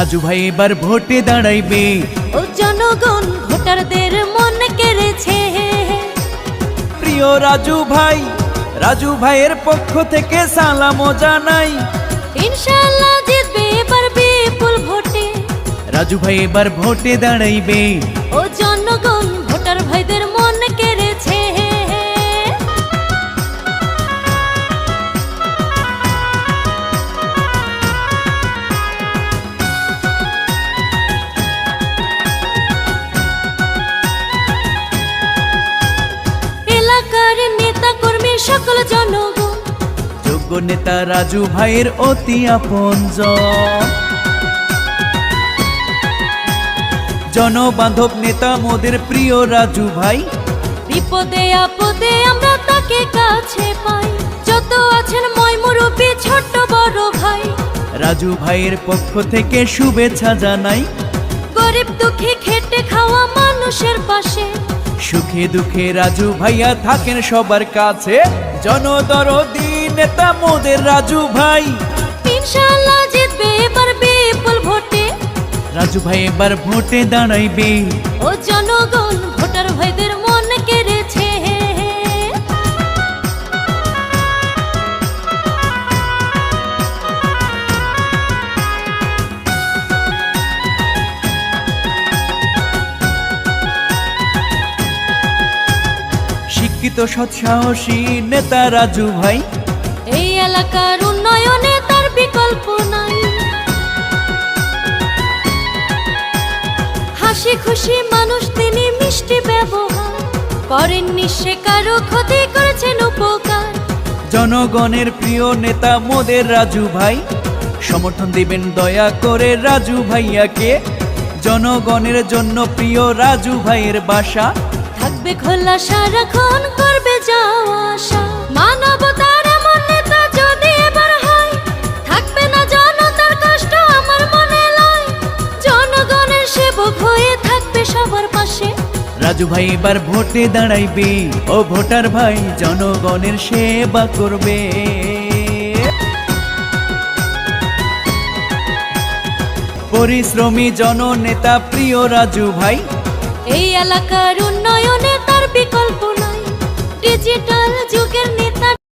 রাজু ভাই এবার ভোটে দাঁড়াইবে। ও জনগণ ভোটারদের মন কেড়েছে। প্রিয় রাজু ভাই রাজু ভাইয়ের পক্ষ থেকে সালামও জানাই। ইনশাআল্লাহ জিতবে এবার বিপুল ভোটে। রাজু ভাই এবার ভোটে দাঁড়াইবে। ও সকল জনগণ। যোগ্য নেতা রাজু ভাইয়ের অতি আপনজন। জনবান্ধব নেতা মোদের প্রিয় রাজু ভাই। বিপদে আপদে আমরা তাকে কাছে পাই। যত আছেন ময় মুরব্বী ছোট বড় ভাই। রাজু ভাইয়ের পক্ষ থেকে শুভেচ্ছা জানাই। গরিব দুঃখী খেটে খাওয়া মানুষের পাশে। সুখে দুঃখে রাজু ভাইয়া থাকেন সবার কাছে। জনদরদি নেতা মোদের রাজু ভাই। ইনশাআল্লাহ জিতবে এবার বিপুল ভোটে। রাজু ভাই এবার ভোটে দাঁড়াইবে। ও জনগণ ভোটার ভাইদের সৎসাহসী নেতা রাজু ভাই। এই এলাকার উন্নয়নে তার বিকল্প নাই। হাসি খুশি মানুষ তিনি মিষ্টি ব্যবহার। করেননি সে কারও ক্ষতি করেছেন উপকার। জনগণের প্রিয় নেতা মোদের রাজু ভাই। সমর্থন দিবেন দয়া করে রাজু ভাইয়াকে। জনগণের জন্য প্রিয় রাজু ভাইয়ের বাসা। থাকবে খোলা সারাক্ষণ থাকবে সবার পাশে। রাজু ভাই এবার ভোটে দাঁড়াইবে ও ভোটার ভাই জনগণের সেবা করবে। পরিশ্রমী জননেতা প্রিয় রাজু ভাই। এই এলাকার উন্নয়নে তার বিকল্প নাই। ডিজিটাল